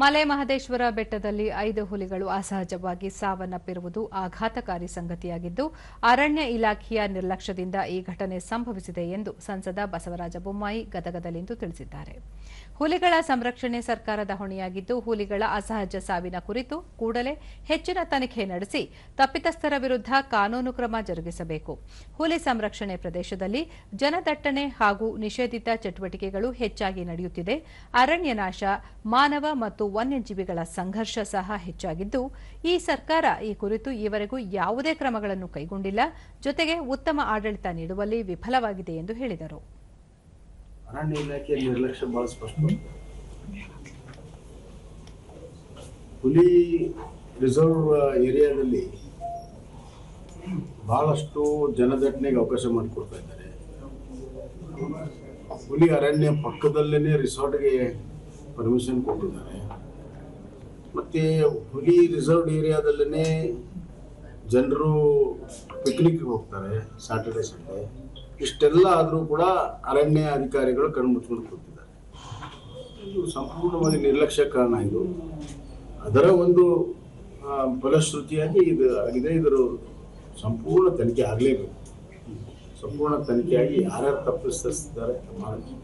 ಮಲೆ ಮಹದೇಶ್ವರ ಬೆಟ್ಟದಲ್ಲಿ ಐದು ಹುಲಿಗಳು ಅಸಹಜವಾಗಿ ಸಾವನ್ನಪ್ಪಿರುವುದು ಆಘಾತಕಾರಿ ಸಂಗತಿಯಾಗಿದ್ದು, ಅರಣ್ಯ ಇಲಾಖೆಯ ನಿರ್ಲಕ್ಷ್ಯದಿಂದ ಈ ಘಟನೆ ಸಂಭವಿಸಿದೆ ಎಂದು ಸಂಸದ ಬಸವರಾಜ ಬೊಮ್ಮಾಯಿ ಗದಗದಲ್ಲಿಂದು ತಿಳಿಸಿದ್ದಾರೆ. ಹುಲಿಗಳ ಸಂರಕ್ಷಣೆ ಸರ್ಕಾರದ ಹೊಣೆಯಾಗಿದ್ದು, ಹುಲಿಗಳ ಅಸಹಜ ಸಾವಿನ ಕುರಿತು ಕೂಡಲೇ ಹೆಚ್ಚಿನ ತನಿಖೆ ನಡೆಸಿ, ತಪ್ಪಿತಸ್ಥರ ವಿರುದ್ಧ ಕಾನೂನು ಕ್ರಮ ಜರುಗಿಸಬೇಕು. ಹುಲಿ ಸಂರಕ್ಷಣೆ ಪ್ರದೇಶದಲ್ಲಿ ಜನದಟ್ಟಣೆ ಹಾಗೂ ನಿಷೇಧಿತ ಚಟುವಟಿಕೆಗಳು ಹೆಚ್ಚಾಗಿ ನಡೆಯುತ್ತಿದೆ. ಅರಣ್ಯ ನಾಶ, ಮಾನವ ಮತ್ತು ವನ್ಯಜೀವಿಗಳ ಸಂಘರ್ಷ ಸಹ ಹೆಚ್ಚಾಗಿದ್ದು, ಈ ಸರ್ಕಾರ ಈ ಕುರಿತು ಈವರೆಗೂ ಯಾವುದೇ ಕ್ರಮಗಳನ್ನು ಕೈಗೊಂಡಿಲ್ಲ. ಜೊತೆಗೆ ಉತ್ತಮ ಆಡಳಿತ ನೀಡುವಲ್ಲಿ ವಿಫಲವಾಗಿದೆ ಎಂದು ಹೇಳಿದರು. ಅರಣ್ಯ ಇಲಾಖೆಯ ನಿರ್ಲಕ್ಷ್ಯ ಬಹಳ ಸ್ಪಷ್ಟ ಹುಲಿ ರಿಸರ್ವ್ ಏರಿಯಾದಲ್ಲಿ ಬಹಳಷ್ಟು ಜನದಟ್ಟಣೆಗೆ ಅವಕಾಶ ಮಾಡಿಕೊಡ್ತಾ ಇದ್ದಾರೆ. ಹುಲಿ ಅರಣ್ಯ ಪಕ್ಕದಲ್ಲೇನೆ ರಿಸಾರ್ಟ್ಗೆ ಪರ್ಮಿಷನ್ ಕೊಟ್ಟಿದ್ದಾರೆ. ಮತ್ತೆ ಹುಲಿ ರಿಸರ್ವ್ ಏರಿಯಾದಲ್ಲೇ ಜನರು ಪಿಕ್ನಿಕ್ಗೆ ಹೋಗ್ತಾರೆ ಸ್ಯಾಟರ್ಡೆ ಸಂಡೇ ಇಷ್ಟೆಲ್ಲ ಆದರೂ ಕೂಡ ಅರಣ್ಯ ಅಧಿಕಾರಿಗಳು ಕಣ್ಮುಚ್ಕೊಂಡು ಕೂತಿದ್ದಾರೆ. ಇದು ಸಂಪೂರ್ಣವಾಗಿ ನಿರ್ಲಕ್ಷ್ಯ ಕಾರಣ ಇದು. ಅದರ ಒಂದು ಫಲಶ್ರುತಿಯಾಗಿ ಇದು ಆಗಿದೆ. ಇದರ ಸಂಪೂರ್ಣ ತನಿಖೆ ಆಗಲೇಬೇಕು. ಸಂಪೂರ್ಣ ತನಿಖೆಯಾಗಿ ಯಾರ್ಯಾರು ತಪ್ಪಿಸ್ತಾರೆ